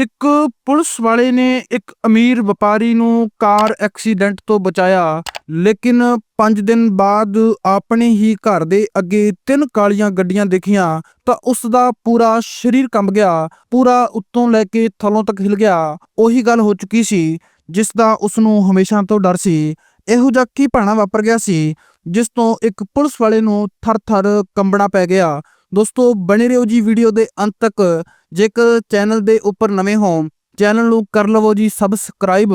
ਇੱਕ ਪੁਲਿਸ ਵਾਲੇ ਨੇ ਇੱਕ ਅਮੀਰ ਵਪਾਰੀ ਨੂੰ ਕਾਰ ਐਕਸੀਡੈਂਟ ਤੋਂ ਬਚਾਇਆ, ਲੇਕਿਨ 5 ਦਿਨ ਬਾਅਦ ਆਪਣੇ ਹੀ ਘਰ ਦੇ ਅੱਗੇ ਤਿੰਨ ਕਾਲੀਆਂ ਗੱਡੀਆਂ ਦੇਖੀਆਂ ਤਾਂ ਉਸ ਦਾ ਪੂਰਾ ਸਰੀਰ ਕੰਬ ਗਿਆ, ਪੂਰਾ ਉੱਤੋਂ ਲੈ ਕੇ ਥੱਲੋਂ ਤੱਕ ਹਿਲ ਗਿਆ। ਉਹੀ ਗੱਲ ਹੋ ਚੁੱਕੀ ਸੀ, ਜਿਸ ਦਾ ਉਸ ਨੂੰ ਹਮੇਸ਼ਾ ਤੋਂ ਡਰ ਸੀ। ਇਹੋ ਜਿਹਾ ਕੀ ਭਾਣਾ ਵਾਪਰ ਗਿਆ ਸੀ, ਜਿਸ ਤੋਂ ਇੱਕ ਪੁਲਿਸ ਵਾਲੇ ਨੂੰ ਥਰ-ਥਰ ਕੰਬਣਾ ਪੈ ਗਿਆ। ਦੋਸਤੋ, ਬਣੇ ਰਹੋ ਜੀ ਵੀਡੀਓ ਦੇ ਅੰਤ ਤੱਕ। ਜੇਕਰ ਚੈਨਲ ਦੇ ਉੱਪਰ ਨਵੇਂ ਹੋ, ਚੈਨਲ ਨੂੰ ਕਰ ਲਵੋ ਜੀ ਸਬਸਕ੍ਰਾਈਬ,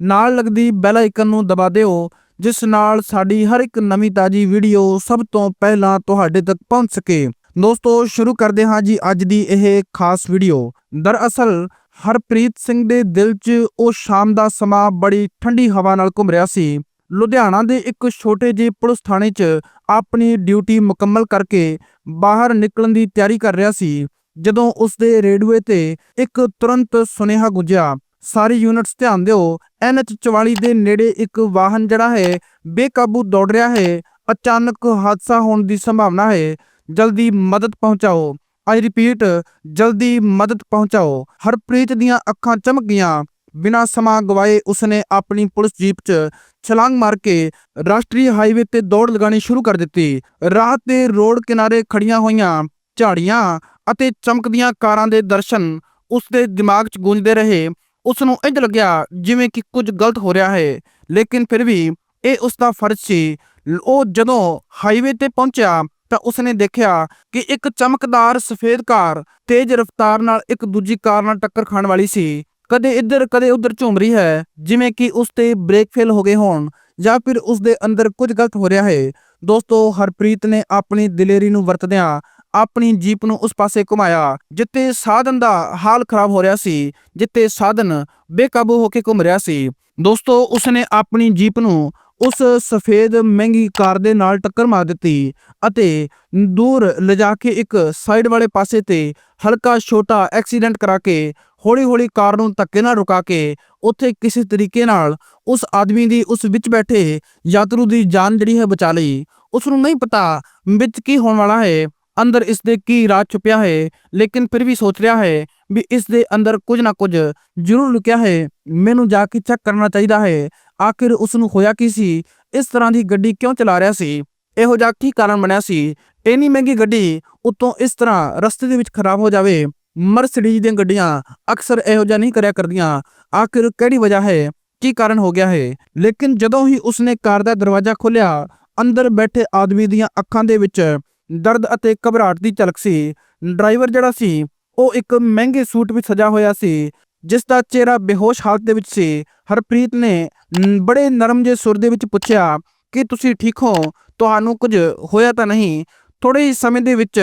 ਨਾਲ ਲੱਗਦੀ ਬੈਲ ਆਈਕਨ ਨੂੰ ਦਬਾ ਦਿਓ, ਜਿਸ ਨਾਲ ਸਾਡੀ ਹਰ ਇੱਕ ਨਵੀਂ ਤਾਜੀ ਵੀਡੀਓ ਸਭ ਤੋਂ ਪਹਿਲਾਂ ਤੁਹਾਡੇ ਤੱਕ ਪਹੁੰਚ ਸਕੇ। ਦੋਸਤੋ, ਸ਼ੁਰੂ ਕਰਦੇ ਹਾਂ ਜੀ ਅੱਜ ਦੀ ਇਹ ਖਾਸ ਵੀਡੀਓ। ਦਰਅਸਲ, ਹਰਪ੍ਰੀਤ ਸਿੰਘ ਦੇ ਦਿਲ 'ਚ ਉਹ ਸ਼ਾਮ ਦਾ ਸਮਾਂ ਬੜੀ ਠੰਡੀ ਹਵਾ ਨਾਲ ਘੁੰਮ ਰਿਹਾ ਸੀ। ਲੁਧਿਆਣਾ ਦੇ ਇੱਕ ਛੋਟੇ ਜਿਹੇ ਪੁਲਿਸ ਥਾਣੇ 'ਚ ਆਪਣੀ ਡਿਊਟੀ ਮੁਕੰਮਲ ਕਰਕੇ ਬਾਹਰ ਨਿਕਲਣ ਦੀ ਤਿਆਰੀ ਕਰ ਰਿਹਾ ਸੀ। ਜਦੋਂ ਉਸ ਦੇ ਰੇਡੂਏ ਤੇ ਇੱਕ ਤੁਰੰਤ ਸੁਨੇਹਾ ਗੁੰਜਿਆ ਸਾਰੀ ਯੂਨਿਟਸ ਧਿਆਨ ਦਿਓ ਐਨਐਚ 44 ਦੇ ਨੇੜੇ ਇੱਕ ਵਾਹਨ ਜਿਹੜਾ ਹੈ, ਬੇਕਾਬੂ ਦੌੜ ਰਿਹਾ ਹੈ, ਅਚਾਨਕ ਹਾਦਸਾ ਹੋਣ ਦੀ ਸੰਭਾਵਨਾ ਹੈ, ਜਲਦੀ ਮਦਦ ਪਹੁੰਚਾਓ। ਆਈ ਰਿਪੀਟ ਜਲਦੀ ਮਦਦ ਪਹੁੰਚਾਓ। ਹਰਪ੍ਰੀਤ ਦੀਆਂ ਅੱਖਾਂ ਚਮਕ ਗਈਆਂ। ਬਿਨਾਂ ਸਮਾਂ ਗਵਾਏ ਉਸਨੇ ਆਪਣੀ ਪੁਲਿਸ ਜੀਪ 'ਚ ਛਲਾਂਗ ਮਾਰ ਕੇ ਰਾਸ਼ਟਰੀ ਹਾਈਵੇ ਤੇ ਦੌੜ ਲਗਾਉਣੀ ਸ਼ੁਰੂ ਕਰ ਦਿੱਤੀ। ਰਾਹ ਤੇ ਰੋਡ ਕਿਨਾਰੇ ਖੜੀਆਂ ਹੋਈਆਂ ਝਾੜੀਆਂ ਅਤੇ ਚਮਕਦੀਆਂ ਕਾਰਾਂ ਦੇ ਦਰਸ਼ਨ ਉਸ ਦੇ ਦਿਮਾਗ 'ਚ ਗੂੰਜਦੇ ਰਹੇ। ਉਸ ਨੂੰ ਇੰਜ ਲੱਗਿਆ ਜਿਵੇਂ ਕਿ ਕੁਝ ਗਲਤ ਹੋ ਰਿਹਾ ਹੈ, ਲੇਕਿਨ ਫਿਰ ਵੀ ਇਹ ਉਸ ਦਾ ਫਰਜ਼ ਸੀ। ਉਹ ਜਦੋਂ ਹਾਈਵੇ ਤੇ ਪਹੁੰਚਿਆ ਤਾਂ ਉਸਨੇ ਦੇਖਿਆ ਕਿ ਇੱਕ ਚਮਕਦਾਰ ਸਫੇਦ ਕਾਰ ਤੇਜ਼ ਰਫ਼ਤਾਰ ਨਾਲ ਇੱਕ ਦੂਜੀ ਕਾਰ ਨਾਲ ਟੱਕਰ ਖਾਣ ਵਾਲੀ ਸੀ। ਕਦੇ ਇੱਧਰ, ਕਦੇ ਉੱਧਰ ਝੂਮ ਰਹੀ ਹੈ, ਜਿਵੇਂ ਕਿ ਉਸ ਤੇ ਬ੍ਰੇਕ ਫੇਲ ਹੋ ਗਏ ਹੋਣ ਜਾਂ ਫਿਰ ਉਸ ਦੇ ਅੰਦਰ ਕੁਝ ਗਲਤ ਹੋ ਰਿਹਾ ਹੈ। ਦੋਸਤੋ, ਹਰਪ੍ਰੀਤ ਨੇ ਆਪਣੀ ਦਿਲੇਰੀ ਨੂੰ ਵਰਤਦਿਆਂ ਆਪਣੀ ਜੀਪ ਨੂੰ ਉਸ ਪਾਸੇ ਘੁਮਾਇਆ, ਜਿੱਥੇ ਸਾਧਨ ਦਾ ਹਾਲ ਖਰਾਬ ਹੋ ਰਿਹਾ ਸੀ, ਜਿੱਥੇ ਸਾਧਨ ਬੇਕਾਬੂ ਹੋ ਕੇ ਘੁੰਮ ਰਿਹਾ ਸੀ। ਦੋਸਤੋ, ਉਸਨੇ ਆਪਣੀ ਜੀਪ ਨੂੰ ਉਸ ਸਫੇਦ ਮਹਿੰਗੀ ਕਾਰ ਦੇ ਨਾਲ ਟੱਕਰ ਮਾਰ ਦਿੱਤੀ ਅਤੇ ਦੂਰ ਲਿਜਾ ਕੇ ਇੱਕ ਸਾਈਡ ਵਾਲੇ ਪਾਸੇ ਤੇ ਹਲਕਾ ਛੋਟਾ ਐਕਸੀਡੈਂਟ ਕਰਾ ਕੇ ਹੌਲੀ-ਹੌਲੀ ਕਾਰ ਨੂੰ ਧੱਕੇ ਨਾਲ ਰੁਕਾ ਕੇ ਉੱਥੇ ਕਿਸੇ ਤਰੀਕੇ ਨਾਲ ਉਸ ਆਦਮੀ ਦੀ ਉਸ ਵਿੱਚ ਬੈਠੇ ਯਾਤਰੂ ਦੀ ਜਾਨ ਜਿਹੜੀ ਹੈ ਬਚਾ ਲਈ। ਉਸ ਨੂੰ ਨਹੀਂ ਪਤਾ ਵਿੱਚ ਕੀ ਹੋਣ ਵਾਲਾ ਹੈ। ਅੰਦਰ ਇਸ ਦੇ ਕੀ ਰਾਜ ਛੁਪਿਆ ਹੈ, ਲੇਕਿਨ ਫਿਰ ਵੀ ਸੋਚ ਰਿਹਾ ਹੈ ਵੀ ਇਸ ਦੇ ਅੰਦਰ ਕੁਝ ਨਾ ਕੁਝ ਜ਼ਰੂਰ ਲੁਕਿਆ ਹੈ। ਮੈਨੂੰ ਜਾ ਕੇ ਚੈੱਕ ਕਰਨਾ ਚਾਹੀਦਾ ਹੈ, ਆਖਿਰ ਉਸ ਨੂੰ ਹੋਇਆ ਕੀ ਸੀ? ਇਸ ਤਰ੍ਹਾਂ ਦੀ ਗੱਡੀ ਕਿਉਂ ਚਲਾ ਰਿਹਾ ਸੀ? ਇਹੋ ਜਿਹਾ ਕੀ ਕਾਰਨ ਬਣਿਆ ਸੀ? ਇੰਨੀ ਮਹਿੰਗੀ ਗੱਡੀ ਉਤੋਂ ਇਸ ਤਰ੍ਹਾਂ ਰਸਤੇ ਦੇ ਵਿੱਚ ਖਰਾਬ ਹੋ ਜਾਵੇ? ਮਰਸੀਡੀਜ਼ ਦੀਆਂ ਗੱਡੀਆਂ ਅਕਸਰ ਇਹੋ ਜਿਹਾ ਨਹੀਂ ਕਰਿਆ ਕਰਦੀਆਂ। ਆਖਿਰ ਕਿਹੜੀ ਵਜ੍ਹਾ ਹੈ? ਕੀ ਕਾਰਨ ਹੋ ਗਿਆ ਹੈ? ਲੇਕਿਨ ਜਦੋਂ ਹੀ ਉਸਨੇ ਕਾਰ ਦਾ ਦਰਵਾਜ਼ਾ ਖੋਲ੍ਹਿਆ, ਅੰਦਰ ਬੈਠੇ ਆਦਮੀ ਦੀਆਂ ਅੱਖਾਂ ਦੇ ਵਿੱਚ ਦਰਦ ਅਤੇ ਘਬਰਾਹਟ ਦੀ ਝਲਕ ਸੀ। ਡਰਾਈਵਰ ਜਿਹੜਾ ਸੀ, ਉਹ ਇੱਕ ਮਹਿੰਗੇ ਸੂਟ ਵਿੱਚ ਸਜਾ ਹੋਇਆ ਸੀ, ਜਿਸ ਦਾ ਚਿਹਰਾ ਬੇਹੋਸ਼ ਹਾਲਤ ਦੇ ਵਿੱਚ ਸੀ। ਹਰਪ੍ਰੀਤ ਨੇ ਬੜੇ ਨਰਮ ਜਿਹੇ ਸੁਰ ਦੇ ਵਿੱਚ ਪੁੱਛਿਆ, ਕਿ ਤੁਸੀਂ ਠੀਕ ਹੋ? ਤੁਹਾਨੂੰ ਕੁਝ ਹੋਇਆ ਤਾਂ ਨਹੀਂ? ਥੋੜੇ ਹੀ ਸਮੇਂ ਦੇ ਵਿੱਚ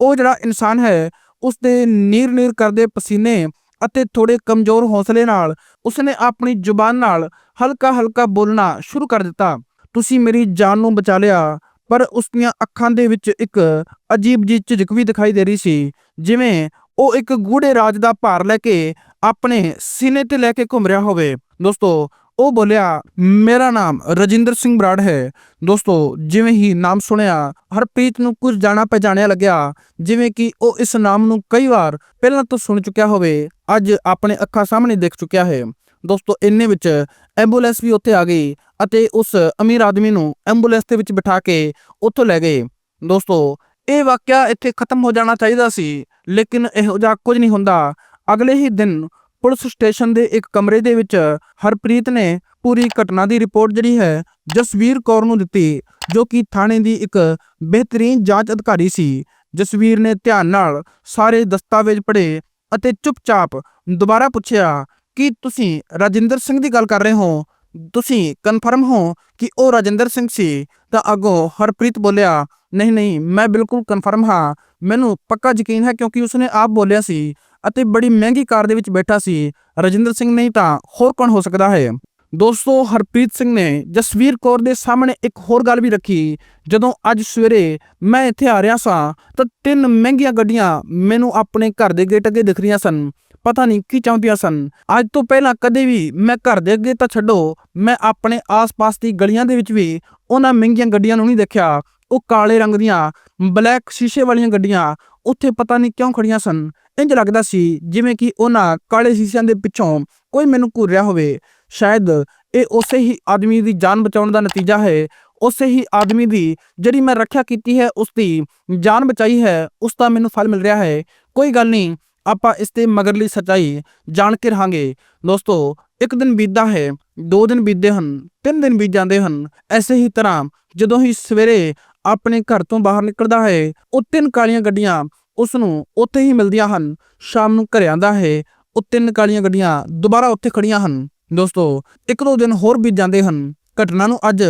ਉਹ ਜਿਹੜਾ ਇਨਸਾਨ ਹੈ ਉਸ ਦੇ ਨੀਰ ਨੀਰ ਕਰਦੇ ਪਸੀਨੇ ਅਤੇ ਥੋੜੇ ਕਮਜ਼ੋਰ ਹੌਸਲੇ ਨਾਲ ਉਸਨੇ ਆਪਣੀ ਜ਼ੁਬਾਨ ਨਾਲ ਹਲਕਾ ਹਲਕਾ ਬੋਲਣਾ ਸ਼ੁਰੂ ਕਰ ਦਿੱਤਾ। ਤੁਸੀਂ ਮੇਰੀ ਜਾਨ ਨੂੰ ਬਚਾ ਲਿਆ। ਪਰ ਉਸ ਦੀਆਂ ਅੱਖਾਂ ਦੇ ਵਿੱਚ ਇੱਕ ਅਜੀਬ ਜਿਹੀ ਝਿਜਕ ਵੀ ਦਿਖਾਈ ਦੇ ਰਹੀ ਸੀ, ਜਿਵੇਂ ਉਹ ਇੱਕ ਗੂੜੇ ਰਾਜ ਦਾ ਭਾਰ ਲੈ ਕੇ ਆਪਣੇ ਸੀਨੇ ਤੇ ਲੈ ਕੇ ਘੁੰਮ ਰਿਹਾ ਹੋਵੇ। ਦੋਸਤੋ, ਉਹ ਬੋਲਿਆ, ਮੇਰਾ ਨਾਮ ਰਜਿੰਦਰ ਸਿੰਘ ਬਰਾੜ ਹੈ। ਦੋਸਤੋ, ਜਿਵੇਂ ਹੀ ਨਾਮ ਸੁਣਿਆ, ਹਰਪ੍ਰੀਤ ਨੂੰ ਕੁਝ ਜਾਣਾ ਪਛਾਣਿਆ ਲੱਗਿਆ, ਜਿਵੇਂ ਕਿ ਉਹ ਇਸ ਨਾਮ ਨੂੰ ਕਈ ਵਾਰ ਪਹਿਲਾਂ ਤੋਂ ਸੁਣ ਚੁੱਕਿਆ ਹੋਵੇ, ਅੱਜ ਆਪਣੇ ਅੱਖਾਂ ਸਾਹਮਣੇ ਦੇਖ ਚੁੱਕਿਆ ਹੈ। ਦੋਸਤੋ, ਇੰਨੇ ਵਿੱਚ ਐਂਬੂਲੈਂਸ ਵੀ ਉੱਥੇ ਆ ਗਈ ਅਤੇ ਉਸ ਅਮੀਰ ਆਦਮੀ ਨੂੰ ਐਂਬੂਲੈਂਸ ਦੇ ਵਿੱਚ ਬਿਠਾ ਕੇ ਉੱਥੋਂ ਲੈ ਗਏ। ਦੋਸਤੋ, ਇਹ ਵਾਕਿਆ ਇੱਥੇ ਖਤਮ ਹੋ ਜਾਣਾ ਚਾਹੀਦਾ ਸੀ, ਲੇਕਿਨ ਇਹੋ ਜਿਹਾ ਕੁਝ ਨਹੀਂ ਹੁੰਦਾ। ਅਗਲੇ ਹੀ ਦਿਨ ਪੁਲਿਸ ਸਟੇਸ਼ਨ ਦੇ ਇੱਕ ਕਮਰੇ ਦੇ ਵਿੱਚ ਹਰਪ੍ਰੀਤ ਨੇ ਪੂਰੀ ਘਟਨਾ ਦੀ ਰਿਪੋਰਟ ਜਿਹੜੀ ਹੈ ਜਸਵੀਰ ਕੌਰ ਨੂੰ ਦਿੱਤੀ, ਜੋ ਕਿ ਥਾਣੇ ਦੀ ਇੱਕ ਬਿਹਤਰੀਨ ਜਾਂਚ ਅਧਿਕਾਰੀ ਸੀ। ਜਸਵੀਰ ਨੇ ਧਿਆਨ ਨਾਲ ਸਾਰੇ ਦਸਤਾਵੇਜ਼ ਪੜ੍ਹੇ ਅਤੇ ਚੁੱਪਚਾਪ ਦੁਬਾਰਾ ਪੁੱਛਿਆ ਕੀ ਤੁਸੀਂ ਰਾਜਿੰਦਰ ਸਿੰਘ ਦੀ ਗੱਲ ਕਰ ਰਹੇ ਹੋ? ਤੁਸੀਂ ਕਨਫਰਮ ਹੋ ਕਿ ਉਹ ਰਾਜਿੰਦਰ ਸਿੰਘ ਸੀ? ਤਾਂ ਅੱਗੋਂ ਹਰਪ੍ਰੀਤ ਬੋਲਿਆ, ਨਹੀਂ ਨਹੀਂ, ਮੈਂ ਬਿਲਕੁਲ ਕਨਫਰਮ ਹਾਂ। ਮੈਨੂੰ ਪੱਕਾ ਯਕੀਨ ਹੈ ਕਿਉਂਕਿ ਉਸਨੇ ਆਪ ਬੋਲਿਆ ਸੀ ਅਤੇ ਬੜੀ ਮਹਿੰਗੀ ਕਾਰ ਦੇ ਵਿੱਚ ਬੈਠਾ ਸੀ। ਰਾਜਿੰਦਰ ਸਿੰਘ ਨਹੀਂ ਤਾਂ ਹੋਰ ਕੌਣ ਹੋ ਸਕਦਾ ਹੈ? ਦੋਸਤੋ, ਹਰਪ੍ਰੀਤ ਸਿੰਘ ਨੇ ਜਸਵੀਰ ਕੌਰ ਦੇ ਸਾਹਮਣੇ ਇੱਕ ਹੋਰ ਗੱਲ ਵੀ ਰੱਖੀ। ਜਦੋਂ ਅੱਜ ਸਵੇਰੇ ਮੈਂ ਇੱਥੇ ਆ ਰਿਹਾ ਸਾਂ, ਤਾਂ ਤਿੰਨ ਮਹਿੰਗੀਆਂ ਗੱਡੀਆਂ ਮੈਨੂੰ ਆਪਣੇ ਘਰ ਦੇ ਗੇਟ ਅੱਗੇ ਦਿਖ ਰਹੀਆਂ ਸਨ। ਪਤਾ ਨਹੀਂ ਕੀ ਚਾਹੁੰਦੀਆਂ ਸਨ। ਅੱਜ ਤੋਂ ਪਹਿਲਾਂ ਕਦੇ ਵੀ ਮੈਂ ਘਰ ਦੇ ਅੱਗੇ ਤਾਂ ਛੱਡੋ, ਮੈਂ ਆਪਣੇ ਆਸ-ਪਾਸ ਦੀ ਗਲੀਆਂ ਦੇ ਵਿੱਚ ਵੀ ਉਹਨਾਂ ਮਹਿੰਗੀਆਂ ਗੱਡੀਆਂ ਨੂੰ ਨਹੀਂ ਦੇਖਿਆ। ਉਹ ਕਾਲੇ ਰੰਗ ਦੀਆਂ, ਬਲੈਕ ਸ਼ੀਸ਼ੇ ਵਾਲੀਆਂ ਗੱਡੀਆਂ ਉੱਥੇ ਪਤਾ ਨਹੀਂ ਕਿਉਂ ਖੜੀਆਂ ਸਨ। ਇੰਜ ਲੱਗਦਾ ਸੀ ਜਿਵੇਂ ਕਿ ਉਹਨਾਂ ਕਾਲੇ ਸ਼ੀਸ਼ਿਆਂ ਦੇ ਪਿੱਛੋਂ ਕੋਈ ਮੈਨੂੰ ਘੂਰ ਰਿਹਾ ਹੋਵੇ। ਸ਼ਾਇਦ ਇਹ ਉਸੇ ਹੀ ਆਦਮੀ ਦੀ ਜਾਨ ਬਚਾਉਣ ਦਾ ਨਤੀਜਾ ਹੈ। ਉਸੇ ਹੀ ਆਦਮੀ ਦੀ ਜਿਹੜੀ ਮੈਂ ਰੱਖਿਆ ਕੀਤੀ ਹੈ, ਉਸ ਦੀ ਜਾਨ ਬਚਾਈ ਹੈ, ਉਸ ਦਾ ਮੈਨੂੰ ਫਲ ਮਿਲ ਰਿਹਾ ਹੈ। ਕੋਈ ਗੱਲ ਨਹੀਂ ਆਪਾਂ ਇਸ ਤੇ ਮਗਰਲੀ ਸੱਚਾਈ ਜਾਣ ਕੇ ਰਹਾਂਗੇ। ਦੋਸਤੋ, ਇੱਕ ਦਿਨ ਬੀਤਦਾ ਹੈ, ਦੋ ਦਿਨ ਬੀਤਦੇ ਹਨ, ਤਿੰਨ ਦਿਨ ਬੀਤ ਜਾਂਦੇ ਹਨ। ਐਸੇ ਹੀ ਤਰ੍ਹਾਂ ਜਦੋਂ ਹੀ ਸਵੇਰੇ ਆਪਣੇ ਘਰ ਤੋਂ ਬਾਹਰ ਨਿਕਲਦਾ ਹੈ, ਉਹ ਤਿੰਨ ਕਾਲੀਆਂ ਗੱਡੀਆਂ ਉਸ ਨੂੰ ਉੱਥੇ ਹੀ ਮਿਲਦੀਆਂ ਹਨ। ਸ਼ਾਮ ਨੂੰ ਘਰੇ ਆਂਦਾ ਹੈ, ਉਹ ਤਿੰਨ ਕਾਲੀਆਂ ਗੱਡੀਆਂ ਦੁਬਾਰਾ ਉੱਥੇ ਖੜੀਆਂ ਹਨ। ਦੋਸਤੋ, ਇੱਕ ਦੋ ਦਿਨ ਹੋਰ ਬੀਤ ਜਾਂਦੇ ਹਨ। ਘਟਨਾ ਨੂੰ ਅੱਜ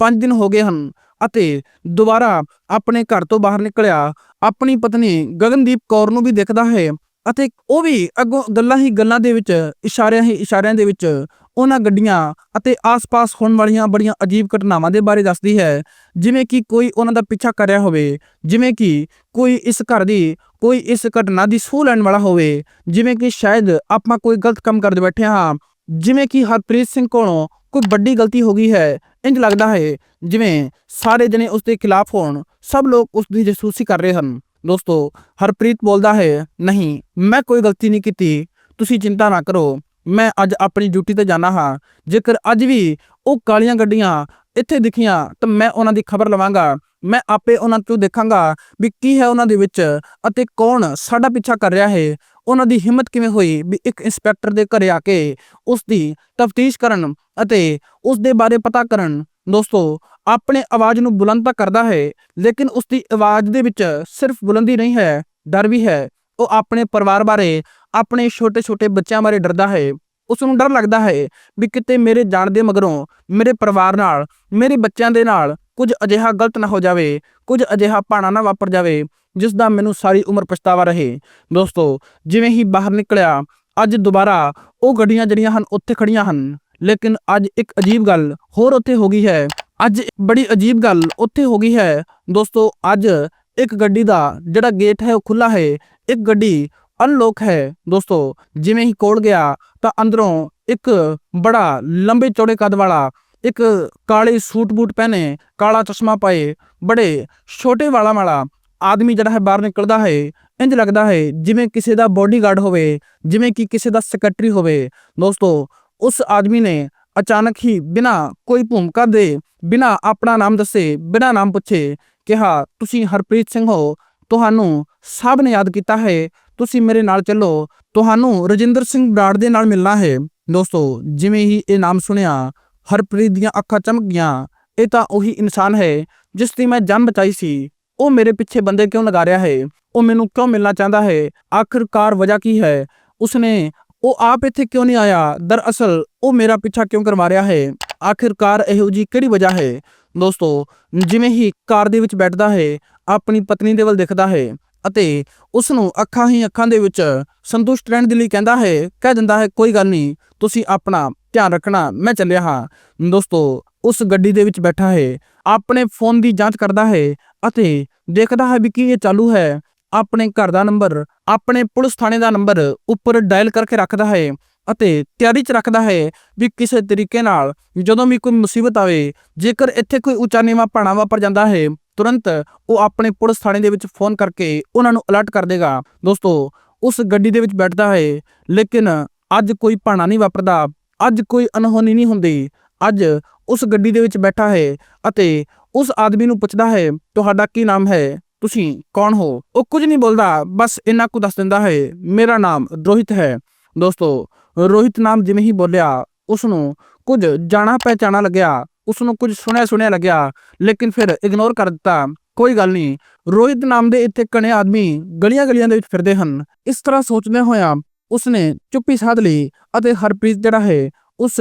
5 ਦਿਨ ਹੋ ਗਏ ਹਨ ਅਤੇ ਦੁਬਾਰਾ ਆਪਣੇ ਘਰ ਤੋਂ ਬਾਹਰ ਨਿਕਲਿਆ, ਆਪਣੀ ਪਤਨੀ ਗਗਨਦੀਪ ਕੌਰ ਨੂੰ ਵੀ ਦੇਖਦਾ ਹੈ। ਅਤੇ ਉਹ ਵੀ ਅੱਗੋਂ ਗੱਲਾਂ ਹੀ ਗੱਲਾਂ ਦੇ ਵਿੱਚ, ਇਸ਼ਾਰਿਆਂ ਹੀ ਇਸ਼ਾਰਿਆਂ ਦੇ ਵਿੱਚ ਉਹਨਾਂ ਗੱਡੀਆਂ ਅਤੇ ਆਸ-ਪਾਸ ਹੋਣ ਵਾਲੀਆਂ ਬੜੀਆਂ ਅਜੀਬ ਘਟਨਾਵਾਂ ਦੇ ਬਾਰੇ ਦੱਸਦੀ ਹੈ। ਜਿਵੇਂ ਕਿ ਕੋਈ ਉਹਨਾਂ ਦਾ ਪਿੱਛਾ ਕਰ ਰਿਹਾ ਹੋਵੇ, ਜਿਵੇਂ ਕਿ ਕੋਈ ਇਸ ਘਰ ਦੀ, ਕੋਈ ਇਸ ਘਟਨਾ ਦੀ ਸੂਹ ਲੈਣ ਵਾਲਾ ਹੋਵੇ, ਜਿਵੇਂ ਕਿ ਸ਼ਾਇਦ ਆਪਾਂ ਕੋਈ ਗਲਤ ਕੰਮ ਕਰਦੇ ਬੈਠੇ ਹਾਂ। ਜਿਵੇਂ ਕਿ ਹਰਪ੍ਰੀਤ ਸਿੰਘ ਕੋਲੋਂ ਕੋਈ ਵੱਡੀ ਗਲਤੀ ਹੋ ਗਈ ਹੈ ਇੰਜ ਲੱਗਦਾ ਹੈ, ਜਿਵੇਂ ਸਾਰੇ ਜਣੇ ਉਸ ਦੇ ਖਿਲਾਫ ਹੋਣ, ਸਭ ਲੋਕ ਉਸ ਦੀ ਜਸੂਸੀ ਕਰ ਰਹੇ ਹਨ। ਦੋਸਤੋ, ਹਰਪ੍ਰੀਤ ਬੋਲਦਾ ਹੈ, ਨਹੀਂ, ਮੈਂ ਕੋਈ ਗਲਤੀ ਨਹੀਂ ਕੀਤੀ। ਤੁਸੀਂ ਚਿੰਤਾ ਨਾ ਕਰੋ। ਮੈਂ ਅੱਜ ਆਪਣੀ ਡਿਊਟੀ ਤੇ ਜਾਣਾ ਹਾਂ। ਜੇਕਰ ਅੱਜ ਵੀ ਉਹ ਕਾਲੀਆਂ ਗੱਡੀਆਂ ਇੱਥੇ ਦਿਖੀਆਂ, ਤਾਂ ਮੈਂ ਉਹਨਾਂ ਦੀ ਖਬਰ ਲਵਾਂਗਾ। ਮੈਂ ਆਪੇ ਉਹਨਾਂ ਤੋਂ ਦੇਖਾਂਗਾ ਵੀ ਕੀ ਹੈ ਉਹਨਾਂ ਦੇ ਵਿੱਚ ਅਤੇ ਕੌਣ ਸਾਡਾ ਪਿੱਛਾ ਕਰ ਰਿਹਾ ਹੈ। ਉਹਨਾਂ ਦੀ ਹਿੰਮਤ ਕਿਵੇਂ ਹੋਈ ਵੀ ਇੱਕ ਇੰਸਪੈਕਟਰ ਦੇ ਘਰੇ ਆ ਕੇ ਉਸ ਦੀ ਤਫਤੀਸ਼ ਕਰਨ ਅਤੇ ਉਸ ਦੇ ਬਾਰੇ ਪਤਾ ਕਰਨ ਦੋਸਤੋ, ਆਪਣੇ ਆਵਾਜ਼ ਨੂੰ ਬੁਲੰਦ ਤਾਂ ਕਰਦਾ ਹੈ, ਲੇਕਿਨ ਉਸ ਦੀ ਆਵਾਜ਼ ਦੇ ਵਿੱਚ ਸਿਰਫ ਬੁਲੰਦੀ ਨਹੀਂ ਹੈ, ਡਰ ਵੀ ਹੈ। ਉਹ ਆਪਣੇ ਪਰਿਵਾਰ ਬਾਰੇ, ਆਪਣੇ ਛੋਟੇ-ਛੋਟੇ ਬੱਚਿਆਂ ਬਾਰੇ ਡਰਦਾ ਹੈ। ਉਸ ਨੂੰ ਡਰ ਲੱਗਦਾ ਹੈ ਵੀ ਕਿਤੇ ਮੇਰੇ ਜਾਣ ਦੇ ਮਗਰੋਂ, ਮੇਰੇ ਪਰਿਵਾਰ ਨਾਲ, ਮੇਰੇ ਬੱਚਿਆਂ ਦੇ ਨਾਲ ਕੁਝ ਅਜਿਹਾ ਗਲਤ ਨਾ ਹੋ ਜਾਵੇ, ਕੁਝ ਅਜਿਹਾ ਭਾਣਾ ਨਾ ਵਾਪਰ ਜਾਵੇ, ਜਿਸ ਦਾ ਮੈਨੂੰ ਸਾਰੀ ਉਮਰ ਪਛਤਾਵਾ ਰਹੇ। ਦੋਸਤੋ, ਜਿਵੇਂ ਹੀ ਬਾਹਰ ਨਿਕਲਿਆ, ਅੱਜ ਦੁਬਾਰਾ ਉਹ ਗੱਡੀਆਂ ਜਿਹੜੀਆਂ ਹਨ, ਉੱਥੇ ਖੜੀਆਂ ਹਨ। ਲੇਕਿਨ ਅੱਜ ਇੱਕ ਅਜੀਬ ਗੱਲ ਹੋਰ ਉੱਥੇ ਹੋ ਗਈ ਹੈ। ਅੱਜ ਬੜੀ ਅਜੀਬ ਗੱਲ ਉੱਥੇ ਹੋ ਗਈ ਹੈ। ਦੋਸਤੋ, ਅੱਜ ਇੱਕ ਗੱਡੀ ਦਾ ਜਿਹੜਾ ਗੇਟ ਹੈ ਉਹ ਖੁੱਲਾ ਹੈ। ਇੱਕ ਗੱਡੀ ਅਨਲੋਕ ਹੈ। ਦੋਸਤੋ, ਜਿਵੇਂ ਹੀ ਕੋਲ ਗਿਆ ਤਾਂ ਅੰਦਰੋਂ ਇੱਕ ਬੜਾ ਲੰਬੇ ਚੌੜੇ ਕੱਦ ਵਾਲਾ ਇੱਕ ਕਾਲੇ ਸੂਟ ਬੂਟ ਪਹਿਨੇ, ਕਾਲਾ ਚਸ਼ਮਾ ਪਾਏ, ਬੜੇ ਛੋਟੇ ਵਾਲਾਂ ਵਾਲਾ ਆਦਮੀ ਜਿਹੜਾ ਹੈ ਬਾਹਰ ਨਿਕਲਦਾ ਹੈ। ਇੰਜ ਲੱਗਦਾ ਹੈ ਜਿਵੇਂ ਕਿਸੇ ਦਾ ਬੋਡੀਗਾਰਡ ਹੋਵੇ, ਜਿਵੇਂ ਕਿ ਕਿਸੇ ਦਾ ਸੈਕਟਰੀ ਹੋਵੇ। ਦੋਸਤੋ ਉਸ ਆਦਮੀ ਨੇ ਅਚਾਨਕ ਹੀ ਬਿਨਾ ਕੋਈ ਭੂਮਿਕਾ ਦੇ, ਬਿਨਾ ਆਪਣਾ ਨਾਮ ਦੱਸੇ, ਬਿਨਾ ਨਾਮ ਪੁੱਛੇ ਕਿਹਾ, ਤੁਸੀਂ ਹਰਪ੍ਰੀਤ ਸਿੰਘ ਹੋ। ਤੁਹਾਨੂੰ ਸਭ ਨੇ ਯਾਦ ਕੀਤਾ ਹੈ। ਤੁਸੀਂ ਮੇਰੇ ਨਾਲ ਚੱਲੋ। ਤੁਹਾਨੂੰ ਰਜਿੰਦਰ ਸਿੰਘ ਬਰਾੜ ਦੇ ਨਾਲ ਮਿਲਣਾ ਹੈ। ਦੋਸਤੋ, ਜਿਵੇਂ ਹੀ ਇਹ ਨਾਮ ਸੁਣਿਆ, ਹਰਪ੍ਰੀਤ ਦੀਆਂ ਅੱਖਾਂ ਚਮਕ ਗਈਆਂ। ਇਹ ਤਾਂ ਉਹੀ ਇਨਸਾਨ ਹੈ ਜਿਸ ਦੀ ਮੈਂ ਜਾਨ ਬਚਾਈ ਸੀ। ਉਹ ਮੇਰੇ ਪਿੱਛੇ ਬੰਦੇ ਕਿਉਂ ਲਗਾ ਰਿਹਾ ਹੈ? ਉਹ ਮੈਨੂੰ ਕਿਉਂ ਮਿਲਣਾ ਚਾਹੁੰਦਾ ਹੈ? ਆਖਿਰਕਾਰ ਵਜ੍ਹਾ ਕੀ ਹੈ? ਉਸਨੇ ਉਹ ਆਪ ਇੱਥੇ ਕਿਉਂ ਨਹੀਂ ਆਇਆ? ਦਰਅਸਲ ਉਹ ਮੇਰਾ ਪਿੱਛਾ ਕਿਉਂ ਕਰਵਾ ਰਿਹਾ ਹੈ? ਆਖਿਰਕਾਰ ਇਹੋ ਜੀ ਕਿਹੜੀ ਵਜ੍ਹਾ ਹੈ? ਦੋਸਤੋ, ਜਿਵੇਂ ਹੀ ਕਾਰ ਦੇ ਵਿੱਚ ਬੈਠਦਾ ਹੈ, ਆਪਣੀ ਪਤਨੀ ਦੇ ਵੱਲ ਦੇਖਦਾ ਹੈ ਅਤੇ ਉਸ ਨੂੰ ਅੱਖਾਂ ਹੀ ਅੱਖਾਂ ਦੇ ਵਿੱਚ ਸੰਤੁਸ਼ਟ ਰਹਿਣ ਦੇ ਲਈ ਕਹਿੰਦਾ ਹੈ, ਕਹਿ ਦਿੰਦਾ ਹੈ, ਕੋਈ ਗੱਲ ਨਹੀਂ, ਤੁਸੀਂ ਆਪਣਾ ਧਿਆਨ ਰੱਖਣਾ, ਮੈਂ ਚੱਲਿਆ ਹਾਂ। ਦੋਸਤੋ, ਉਸ ਗੱਡੀ ਦੇ ਵਿੱਚ ਬੈਠਾ ਹੈ, ਆਪਣੇ ਫੋਨ ਦੀ ਜਾਂਚ ਕਰਦਾ ਹੈ ਅਤੇ ਦੇਖਦਾ ਹੈ ਵੀ ਕੀ ਇਹ ਚਾਲੂ ਹੈ। ਆਪਣੇ ਘਰ ਦਾ ਨੰਬਰ, ਆਪਣੇ ਪੁਲਿਸ ਥਾਣੇ ਦਾ ਨੰਬਰ ਉੱਪਰ ਡਾਇਲ ਕਰਕੇ ਰੱਖਦਾ ਹੈ ਅਤੇ ਤਿਆਰੀ 'ਚ ਰੱਖਦਾ ਹੈ ਵੀ ਕਿਸੇ ਤਰੀਕੇ ਨਾਲ ਜਦੋਂ ਵੀ ਕੋਈ ਮੁਸੀਬਤ ਆਵੇ, ਜੇਕਰ ਇੱਥੇ ਕੋਈ ਉੱਚਾ ਨੀਵਾਂ ਭਾਣਾ ਵਾਪਰ ਜਾਂਦਾ ਹੈ, ਤੁਰੰਤ ਉਹ ਆਪਣੇ ਪੁਲਿਸ ਥਾਣੇ ਦੇ ਵਿੱਚ ਫੋਨ ਕਰਕੇ ਉਹਨਾਂ ਨੂੰ ਅਲਰਟ ਕਰ ਦੇਗਾ। ਦੋਸਤੋ, ਉਸ ਗੱਡੀ ਦੇ ਵਿੱਚ ਬੈਠਦਾ ਹੈ, ਲੇਕਿਨ ਅੱਜ ਕੋਈ ਭਾਣਾ ਨਹੀਂ ਵਾਪਰਦਾ, ਅੱਜ ਕੋਈ ਅਨਹੋਣੀ ਨਹੀਂ ਹੁੰਦੀ। ਅੱਜ ਉਸ ਗੱਡੀ ਦੇ ਵਿੱਚ ਬੈਠਾ ਹੈ ਅਤੇ ਉਸ ਆਦਮੀ ਨੂੰ ਪੁੱਛਦਾ ਹੈ, ਤੁਹਾਡਾ ਕੀ ਨਾਮ ਹੈ? ਤੁਸੀਂ ਕੌਣ ਹੋ? ਉਹ ਕੁਝ ਨਹੀਂ ਬੋਲਦਾ, ਬਸ ਇੰਨਾ ਕੁ ਦੱਸ ਦਿੰਦਾ ਹੈ, ਮੇਰਾ ਨਾਮ ਰੋਹਿਤ ਹੈ। ਦੋਸਤੋ, ਰੋਹਿਤ ਨਾਮ ਜਿਵੇਂ ਹੀ ਬੋਲਿਆ ਉਸ ਨੂੰ ਕੁਝ ਜਾਣਾ ਪਹਿਚਾਣਾ ਲੱਗਿਆ ਉਸ ਨੂੰ ਕੁਝ ਸੁਣਿਆ ਸੁਣਿਆ ਲੱਗਿਆ, ਲੇਕਿਨ ਫਿਰ ਇਗਨੋਰ ਕਰ ਦਿੱਤਾ। ਕੋਈ ਗੱਲ ਨਹੀਂ, ਰੋਹਿਤ ਨਾਮ ਦੇ ਇੱਥੇ ਕਣੇ ਆਦਮੀ ਗਲੀਆਂ ਗਲੀਆਂ ਦੇ ਵਿੱਚ ਫਿਰਦੇ ਹਨ। ਇਸ ਤਰ੍ਹਾਂ ਸੋਚਦੇ ਹੋਇਆ ਉਸਨੇ ਚੁੱਪੀ ਸਾਧ ਲਈ ਅਤੇ ਹਰਪ੍ਰੀਤ ਜਿਹੜਾ ਹੈ, ਉਸ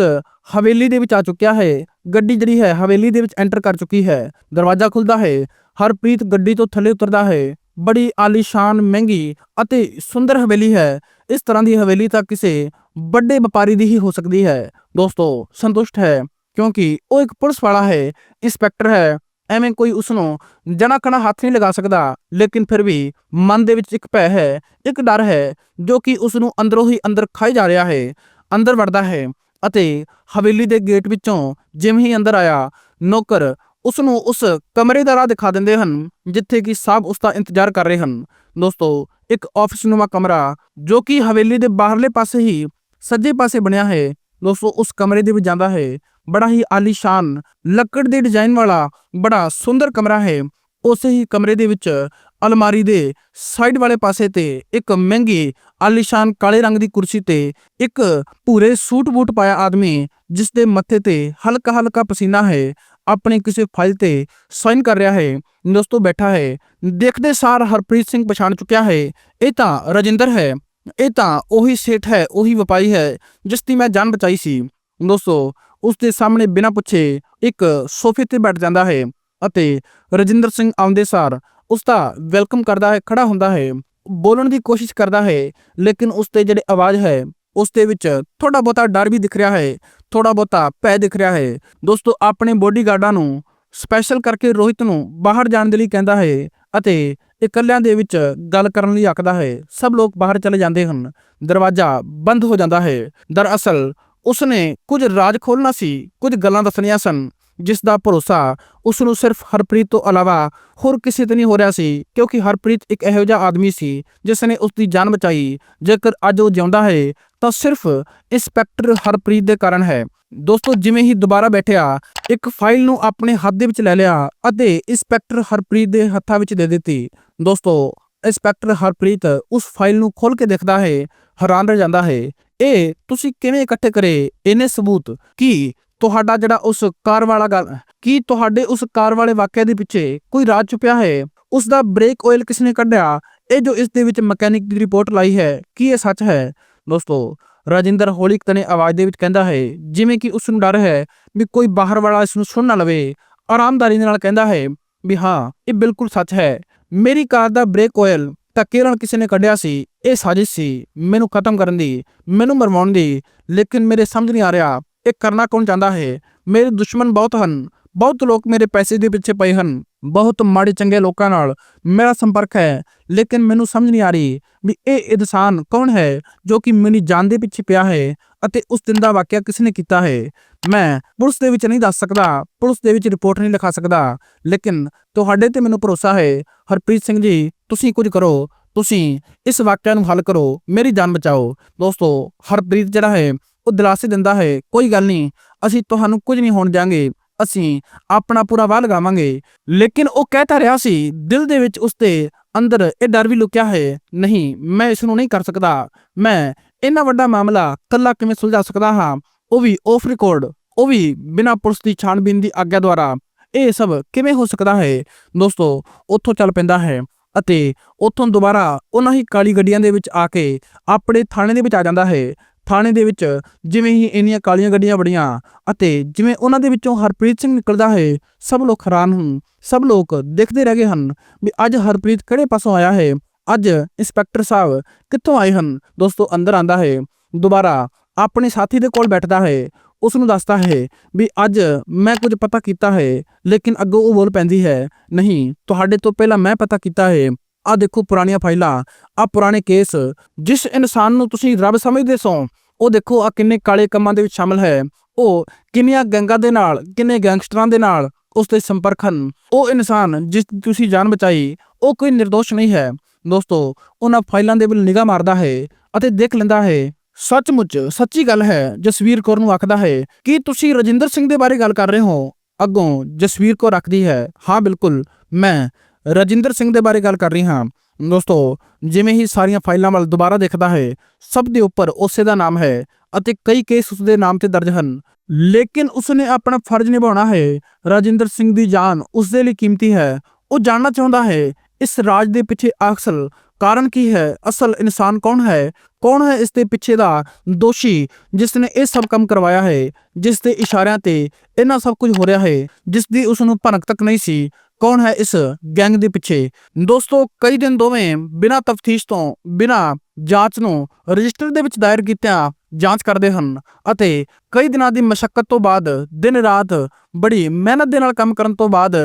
ਹਵੇਲੀ ਦੇ ਵਿੱਚ ਆ ਚੁੱਕਿਆ ਹੈ। ਗੱਡੀ ਜਿਹੜੀ ਹੈ, ਹਵੇਲੀ ਦੇ ਵਿੱਚ ਐਂਟਰ ਕਰ ਚੁੱਕੀ ਹੈ। ਦਰਵਾਜ਼ਾ ਖੁੱਲਦਾ ਹੈ। ਹਰਪ੍ਰੀਤ ਗੱਡੀ ਤੋਂ ਥੱਲੇ ਉਤਰਦਾ ਹੈ। ਬੜੀ ਆਲੀਸ਼ਾਨ, ਮਹਿੰਗੀ ਅਤੇ ਸੁੰਦਰ ਹਵੇਲੀ ਹੈ। ਇਸ ਤਰ੍ਹਾਂ ਦੀ ਹਵੇਲੀ ਤਾਂ ਕਿਸੇ ਵੱਡੇ ਵਪਾਰੀ ਦੀ ਹੀ ਹੋ ਸਕਦੀ ਹੈ। ਦੋਸਤੋ, ਸੰਤੁਸ਼ਟ ਹੈ, ਕਿਉਂਕਿ ਉਹ ਇੱਕ ਪੁਲਿਸ ਵਾਲਾ ਹੈ, ਇੰਸਪੈਕਟਰ ਹੈ। ਐਵੇਂ ਕੋਈ ਉਸ ਨੂੰ ਜਣਾ ਖਣਾ ਹੱਥ ਨਹੀਂ ਲਗਾ ਸਕਦਾ। ਲੇਕਿਨ ਫਿਰ ਵੀ ਮਨ ਦੇ ਵਿੱਚ ਇੱਕ ਭੈ ਹੈ, ਇੱਕ ਡਰ ਹੈ, ਜੋ ਕਿ ਉਸ ਨੂੰ ਅੰਦਰੋਂ ਹੀ ਅੰਦਰ ਖਾਈ ਜਾ ਰਿਹਾ ਹੈ। ਅੰਦਰ ਵੜਦਾ ਹੈ। ਅਤੇ ਹਵੇਲੀ ਦੇ ਗੇਟ ਵਿੱਚੋਂ ਜਿਵੇਂ ਹੀ ਅੰਦਰ ਆਇਆ, ਨੌਕਰ ਉਸ ਨੂੰ ਉਸ ਕਮਰੇ ਦਾ ਰਾਹ ਦਿਖਾ ਦਿੰਦੇ ਹਨ, ਜਿੱਥੇ ਕਿ ਸਭ ਉਸ ਦਾ ਇੰਤਜ਼ਾਰ ਕਰ ਰਹੇ ਹਨ। ਦੋਸਤੋ, ਇੱਕ ਆਫਿਸ ਨੂਮਾ ਕਮਰਾ, ਜੋ ਕਿ ਹਵੇਲੀ ਦੇ ਬਾਹਰਲੇ ਪਾਸੇ ਹੀ ਸੱਜੇ ਪਾਸੇ ਬਣਿਆ ਹੈ, ਦੋਸਤੋ, ਉਸ ਕਮਰੇ ਦੇ ਵਿੱਚ ਜਾਂਦਾ ਹੈ। ਬੜਾ ਹੀ ਆਲੀਸ਼ਾਨ, ਲੱਕੜ ਦੇ ਡਿਜ਼ਾਈਨ ਵਾਲਾ, ਬੜਾ ਸੁੰਦਰ ਕਮਰਾ ਹੈ। ਉਸੇ ਹੀ ਕਮਰੇ ਦੇ ਵਿੱਚ ਅਲਮਾਰੀ ਦੇ ਸਾਈਡ ਵਾਲੇ ਪਾਸੇ ਤੇ ਇੱਕ ਮਹਿੰਗੀ, ਆਲੀਸ਼ਾਨ ਕਾਲੇ ਰੰਗ ਦੀ ਕੁਰਸੀ ਤੇ ਇੱਕ ਪੂਰੇ ਸੂਟ ਬੂਟ ਪਾਇਆ ਆਦਮੀ ਜਿਸ ਦੇ ਮੱਥੇ ਤੇ ਹਲਕਾ ਹਲਕਾ ਪਸੀਨਾ ਹੈ, ਆਪਣੇ ਕਿਸੇ ਫਾਈਲ ਤੇ ਸਾਈਨ ਕਰ ਰਿਹਾ ਹੈ, ਦੋਸਤੋ ਬੈਠਾ ਹੈ, ਦੇਖਦੇ ਸਾਰ ਹਰਪ੍ਰੀਤ ਸਿੰਘ ਪਛਾਣ ਚੁੱਕਿਆ ਹੈ, ਇਹ ਤਾਂ ਰਜਿੰਦਰ ਹੈ, ਇਹ ਤਾਂ ਉਹੀ ਸੇਠ ਹੈ, ਉਹੀ ਵਪਾਰੀ ਹੈ, ਜਿਸ ਦੀ ਮੈਂ ਜਾਨ ਬਚਾਈ ਸੀ, ਦੋਸਤੋ ਉਸ ਦੇ ਸਾਹਮਣੇ ਬਿਨਾਂ ਪੁੱਛੇ ਇੱਕ ਸੋਫੇ ਤੇ ਬੈਠ ਜਾਂਦਾ ਹੈ, ਅਤੇ ਰਜਿੰਦਰ ਸਿੰਘ ਆਉਂਦੇ ਸਾਰ ਉਸ ਦਾ ਵੈਲਕਮ ਕਰਦਾ ਹੈ, ਖੜਾ ਹੁੰਦਾ ਹੈ, ਬੋਲਣ ਦੀ ਕੋਸ਼ਿਸ਼ ਕਰਦਾ ਹੈ, ਲੇਕਿਨ ਉਸ ਤੇ ਜਿਹੜੀ ਆਵਾਜ਼ ਹੈ, ਉਸ ਦੇ ਵਿੱਚ ਥੋੜਾ ਬਹੁਤਾ ਡਰ ਵੀ ਦਿਖ ਰਿਹਾ ਹੈ ਥੋੜਾ ਬਹੁਤਾ ਭੈ ਦਿਖ ਰਿਹਾ ਹੈ। ਦੋਸਤੋ, ਆਪਣੇ ਬੋਡੀਗਾਰਡਾਂ ਨੂੰ ਸਪੈਸ਼ਲ ਕਰਕੇ ਰੋਹਿਤ ਨੂੰ ਬਾਹਰ ਜਾਣ ਦੇ ਲਈ ਕਹਿੰਦਾ ਹੈ ਅਤੇ ਇਕੱਲਿਆਂ ਦੇ ਵਿੱਚ ਗੱਲ ਕਰਨ ਲਈ ਆਖਦਾ ਹੈ। ਸਭ ਲੋਕ ਬਾਹਰ ਚਲੇ ਜਾਂਦੇ ਹਨ। ਦਰਵਾਜ਼ਾ ਬੰਦ ਹੋ ਜਾਂਦਾ ਹੈ। ਦਰਅਸਲ, ਉਸਨੇ ਕੁਝ ਰਾਜ ਖੋਲਣਾ ਸੀ, ਕੁਝ ਗੱਲਾਂ ਦੱਸਣੀਆਂ ਸਨ। ਜਿਸ ਦਾ ਭਰੋਸਾ ਉਸ ਨੂੰ ਸਿਰਫ ਹਰਪ੍ਰੀਤ ਤੋਂ ਇਲਾਵਾ ਹੋਰ ਕਿਸੇ ਤੇ ਨਹੀਂ ਹੋ ਰਿਹਾ ਸੀ, ਕਿਉਂਕਿ ਹਰਪ੍ਰੀਤ ਇੱਕ ਇਹੋ ਜਿਹਾ ਆਦਮੀ ਸੀ ਜਿਸ ਨੇ ਉਸ ਦੀ ਜਾਨ ਬਚਾਈ। ਜੇਕਰ ਅੱਜ ਉਹ ਜਿਉਂਦਾ ਹੈ, ਤਾਂ ਸਿਰਫ ਇੰਸਪੈਕਟਰ ਹਰਪ੍ਰੀਤ ਦੇ ਕਾਰਨ ਹੈ। ਦੋਸਤੋ, ਜਿਵੇਂ ਹੀ ਦੁਬਾਰਾ ਬੈਠਿਆ, ਇੱਕ ਫਾਈਲ ਨੂੰ ਆਪਣੇ ਹੱਥ ਦੇ ਵਿੱਚ ਲੈ ਲਿਆ ਅਤੇ ਇੰਸਪੈਕਟਰ ਹਰਪ੍ਰੀਤ ਦੇ ਹੱਥਾਂ ਵਿੱਚ ਦੇ ਦਿੱਤੀ। ਦੋਸਤੋ, ਇੰਸਪੈਕਟਰ ਹਰਪ੍ਰੀਤ ਉਸ ਫਾਈਲ ਨੂੰ ਖੋਲ ਕੇ ਦੇਖਦਾ ਹੈ, ਹੈਰਾਨ ਰਹਿ ਜਾਂਦਾ ਹੈ, ਇਹ ਤੁਸੀਂ ਕਿਵੇਂ ਇਕੱਠੇ ਕਰੇ? ਇਹਨੇ ਸਬੂਤ ਕਿ ਤੁਹਾਡਾ ਜਿਹੜਾ ਉਸ ਕਾਰ ਵਾਲਾ ਗੱਲ, ਕੀ ਤੁਹਾਡੇ ਉਸ ਕਾਰ ਵਾਲੇ ਵਾਕਿਆ ਦੇ ਪਿੱਛੇ ਕੋਈ ਰਾਜ ਛੁਪਿਆ ਹੈ? ਉਸ ਦਾ ਬ੍ਰੇਕ ਆਇਲ ਕਿਸ ਨੇ ਕੱਢਿਆ? ਇਹ ਜੋ ਇਸ ਦੇ ਵਿੱਚ ਮਕੈਨਿਕ ਦੀ ਰਿਪੋਰਟ ਲਾਈ ਹੈ, ਕੀ ਇਹ ਸੱਚ ਹੈ? ਦੋਸਤੋ, ਰਾਜਿੰਦਰ ਹੌਲੀ ਤਨੇ ਆਵਾਜ਼ ਦੇ ਵਿੱਚ ਕਹਿੰਦਾ ਹੈ, ਜਿਵੇਂ ਕਿ ਉਸ ਨੂੰ ਡਰ ਹੈ ਵੀ ਕੋਈ ਬਾਹਰ ਵਾਲਾ ਇਸ ਨੂੰ ਸੁਣ ਨਾ ਲਵੇ, ਆਰਾਮਦਾਰੀ ਦੇ ਨਾਲ ਕਹਿੰਦਾ ਹੈ ਵੀ ਹਾਂ, ਇਹ ਬਿਲਕੁਲ ਸੱਚ ਹੈ। ਮੇਰੀ ਕਾਰ ਦਾ ਬ੍ਰੇਕ ਆਇਲ ਤਾਂ ਕੇਰਲ ਕਿਸੇ ਨੇ ਕੱਢਿਆ ਸੀ? ਇਹ ਸਾਜ਼ਿਸ਼ ਸੀ, ਮੈਨੂੰ ਖਤਮ ਕਰਨ ਦੀ, ਮੈਨੂੰ ਮਰਵਾਉਣ ਦੀ, ਲੇਕਿਨ ਮੇਰੇ ਸਮਝ ਨਹੀਂ ਆ ਰਿਹਾ। ਇਹ ਕਰਨਾ ਕੌਣ ਚਾਹੁੰਦਾ ਹੈ? ਮੇਰੇ ਦੁਸ਼ਮਣ ਬਹੁਤ ਹਨ। ਬਹੁਤ ਲੋਕ ਮੇਰੇ ਪੈਸੇ ਦੇ ਪਿੱਛੇ ਪਏ ਹਨ। ਬਹੁਤ ਮਾੜੇ ਚੰਗੇ ਲੋਕਾਂ ਨਾਲ ਮੇਰਾ ਸੰਪਰਕ ਹੈ। ਲੇਕਿਨ ਮੈਨੂੰ ਸਮਝ ਨਹੀਂ ਆ ਰਹੀ ਵੀ ਇਹ ਇਨਸਾਨ ਕੌਣ ਹੈ ਜੋ ਕਿ ਮੇਰੀ ਜਾਨ ਦੇ ਪਿੱਛੇ ਪਿਆ ਹੈ ਅਤੇ ਉਸ ਦਿਨ ਦਾ ਵਾਕਿਆ ਕਿਸ ਨੇ ਕੀਤਾ ਹੈ। ਮੈਂ ਪੁਲਿਸ ਦੇ ਵਿੱਚ ਨਹੀਂ ਦੱਸ ਸਕਦਾ, ਪੁਲਿਸ ਦੇ ਵਿੱਚ ਰਿਪੋਰਟ ਨਹੀਂ ਲਿਖਾ ਸਕਦਾ। ਲੇਕਿਨ ਤੁਹਾਡੇ ਤੇ ਮੈਨੂੰ ਭਰੋਸਾ ਹੈ। ਹਰਪ੍ਰੀਤ ਸਿੰਘ ਜੀ, ਤੁਸੀਂ ਕੁਝ ਕਰੋ। ਤੁਸੀਂ ਇਸ ਵਾਕਿਆ ਨੂੰ ਹੱਲ ਕਰੋ। ਮੇਰੀ ਜਾਨ ਬਚਾਓ। ਦੋਸਤੋ, ਹਰਪ੍ਰੀਤ ਜਿਹੜਾ ਹੈ ਉਹ ਦਿਲਾਸੇ ਦਿੰਦਾ ਹੈ, ਕੋਈ ਗੱਲ ਨਹੀਂ, ਅਸੀਂ ਤੁਹਾਨੂੰ ਕੁਝ ਨਹੀਂ ਹੋਣ ਦਿਆਂਗੇ, ਅਸੀਂ ਆਪਣਾ ਪੂਰਾ ਵਾਹ ਲਗਾਵਾਂਗੇ। ਲੇਕਿਨ ਉਹ ਕਹਿਤਾ ਰਿਹਾ ਸੀ, ਦਿਲ ਦੇ ਵਿੱਚ ਉਸਦੇ ਅੰਦਰ ਇਹ ਡਰ ਵੀ ਲੁਕਿਆ ਹੈ, ਨਹੀਂ, ਮੈਂ ਇਸ ਨੂੰ ਨਹੀਂ ਕਰ ਸਕਦਾ, ਮੈਂ ਇੰਨਾ ਵੱਡਾ ਮਾਮਲਾ ਕੱਲਾ ਕਿਵੇਂ ਸੁਲਝਾ ਸਕਦਾ ਹਾਂ? ਉਹ ਵੀ ਆਫ ਰਿਕਾਰਡ ਉਹ ਵੀ ਬਿਨਾਂ ਪੁਲਿਸ ਦੀ ਛਾਣਬੀਨ ਦੀ ਆਗਿਆ ਦੁਆਰਾ। ਇਹ ਸਭ ਕਿਵੇਂ ਹੋ ਸਕਦਾ ਹੈ? ਦੋਸਤੋ, ਉੱਥੋਂ ਚੱਲ ਪੈਂਦਾ ਹੈ ਅਤੇ ਉੱਥੋਂ ਦੁਬਾਰਾ ਉਹਨਾਂ ਹੀ ਕਾਲੀ ਗੱਡੀਆਂ ਦੇ ਵਿੱਚ ਆ ਕੇ ਆਪਣੇ ਥਾਣੇ ਦੇ ਵਿੱਚ ਆ ਜਾਂਦਾ ਹੈ। ਥਾਣੇ ਦੇ ਵਿੱਚ ਜਿਵੇਂ ਹੀ ਇੰਨੀਆਂ ਕਾਲੀਆਂ ਗੱਡੀਆਂ ਬੜੀਆਂ ਅਤੇ ਜਿਵੇਂ ਉਹਨਾਂ ਦੇ ਵਿੱਚੋਂ ਹਰਪ੍ਰੀਤ ਸਿੰਘ ਨਿਕਲਦਾ ਹੈ, ਸਭ ਲੋਕ ਹੈਰਾਨ ਹਨ। ਸਭ ਲੋਕ ਦੇਖਦੇ ਰਹਿ ਗਏ ਹਨ ਵੀ ਅੱਜ ਹਰਪ੍ਰੀਤ ਕਿਹੜੇ ਪਾਸੋਂ ਆਇਆ ਹੈ। ਅੱਜ ਇੰਸਪੈਕਟਰ ਸਾਹਿਬ ਕਿੱਥੋਂ ਆਏ ਹਨ? ਦੋਸਤੋ, ਅੰਦਰ ਆਂਦਾ ਹੈ। ਦੁਬਾਰਾ ਆਪਣੇ ਸਾਥੀ ਦੇ ਕੋਲ ਬੈਠਦਾ ਹੈ। ਉਸ ਨੂੰ ਦੱਸਦਾ ਹੈ ਵੀ ਅੱਜ ਮੈਂ ਕੁਝ ਪਤਾ ਕੀਤਾ ਹੈ, ਲੇਕਿਨ ਅੱਗੋਂ ਉਹ ਬੋਲ ਪੈਂਦੀ ਹੈ, ਨਹੀਂ, ਤੁਹਾਡੇ ਤੋਂ ਪਹਿਲਾਂ ਮੈਂ ਪਤਾ ਕੀਤਾ ਹੈ ਆ ਦੇਖੋ ਪੁਰਾਣੀਆਂ ਫਾਈਲਾਂ ਆ ਪੁਰਾਣੇ ਕੇਸ। ਜਿਸ ਇਨਸਾਨ ਨੂੰ ਤੁਸੀਂ ਰੱਬ ਸਮਝਦੇ ਸੋ, ਉਹ ਦੇਖੋ ਆ ਕਿੰਨੇ ਕਾਲੇ ਕੰਮਾਂ ਦੇ ਵਿੱਚ ਸ਼ਾਮਲ ਹੈ। ਉਹ ਕਿੰਨੀਆਂ ਗੰਗਾਂ ਦੇ ਨਾਲ, ਕਿੰਨੇ ਗੈਂਗਸਟਰਾਂ ਦੇ ਨਾਲ ਉਸ ਦੇ ਸੰਪਰਕ ਹਨ। ਉਹ ਇਨਸਾਨ ਜਿਸ ਦੀ ਤੁਸੀਂ ਜਾਨ ਬਚਾਈ, ਉਹ ਕੋਈ નિર્ਦੋਸ਼ ਨਹੀਂ ਹੈ। ਦੋਸਤੋ, ਉਹਨਾਂ ਫਾਈਲਾਂ ਦੇ ਵੱਲ ਨਿਗਾਹ ਮਾਰਦਾ ਹੈ ਅਤੇ ਦੇਖ ਲੈਂਦਾ ਹੈ, ਸੱਚਮੁੱਚ ਸੱਚੀ ਗੱਲ ਹੈ, ਜਸਵੀਰ ਕੌਰ ਨੂੰ ਆਖਦਾ ਹੈ ਕਿ ਤੁਸੀਂ ਰਜਿੰਦਰ ਸਿੰਘ ਦੇ ਬਾਰੇ ਗੱਲ ਕਰ ਰਹੇ ਹੋ। ਅੱਗੋਂ ਜਸਵੀਰ ਕੌਰ ਰੱਖਦੀ ਹੈ, ਹਾਂ, ਬਿਲਕੁਲ, ਮੈਂ ਰਜਿੰਦਰ ਸਿੰਘ ਦੇ ਬਾਰੇ ਗੱਲ ਕਰ ਰਹੀ ਹਾਂ। ਦੋਸਤੋ, ਜਿਵੇਂ ਹੀ ਸਾਰੀਆਂ ਫਾਈਲਾਂ ਵੱਲ ਦੁਬਾਰਾ ਦੇਖਦਾ ਹੈ, ਸਭ ਦੇ ਉੱਪਰ ਉਸੇ ਦਾ ਨਾਮ ਹੈ ਅਤੇ ਕਈ ਕੇਸ ਉਸ ਦੇ ਨਾਮ ਤੇ ਦਰਜ ਹਨ। ਲੇਕਿਨ ਉਸਨੇ ਆਪਣਾ ਫਰਜ਼ ਨਿਭਾਉਣਾ ਹੈ, ਰਾਜਿੰਦਰ ਸਿੰਘ ਦੀ ਜਾਨ ਉਸ ਦੇ ਲਈ ਕੀਮਤੀ ਹੈ। ਉਹ ਜਾਣਨਾ ਚਾਹੁੰਦਾ ਹੈ, ਇਸ ਰਾਜ ਦੇ ਪਿੱਛੇ ਅਸਲ ਕਾਰਨ ਕੀ ਹੈ, ਅਸਲ ਇਨਸਾਨ ਕੌਣ ਹੈ? ਕੌਣ ਹੈ ਇਸ ਦੇ ਪਿੱਛੇ ਦਾ ਦੋਸ਼ੀ ਜਿਸ ਨੇ ਇਹ ਸਭ ਕੰਮ ਕਰਵਾਇਆ ਹੈ ਜਿਸ ਦੇ ਇਸ਼ਾਰਿਆਂ ਤੇ ਇਹਨਾਂ ਸਭ ਕੁਝ ਹੋ ਰਿਹਾ ਹੈ ਜਿਸ ਦੀ ਉਸ ਨੂੰ ਭਨਕ ਤੱਕ ਨਹੀਂ ਸੀ ਕੌਣ ਹੈ ਇਸ ਗੈਂਗ ਦੇ ਪਿੱਛੇ? ਦੋਸਤੋ, ਕਈ ਦਿਨ ਦੋਵੇਂ ਬਿਨਾਂ ਤਫਤੀਸ਼ ਤੋਂ, ਬਿਨਾਂ ਜਾਂਚ ਨੂੰ ਰਜਿਸਟਰ ਦੇ ਵਿੱਚ ਦਾਇਰ ਕੀਤਿਆਂ ਜਾਂਚ ਕਰਦੇ ਹਨ ਅਤੇ ਕਈ ਦਿਨਾਂ ਦੀ ਮਸ਼ੱਕਤ ਤੋਂ ਬਾਅਦ ਦਿਨ ਰਾਤ ਬੜੀ ਮਿਹਨਤ ਦੇ ਨਾਲ ਕੰਮ ਕਰਨ ਤੋਂ ਬਾਅਦ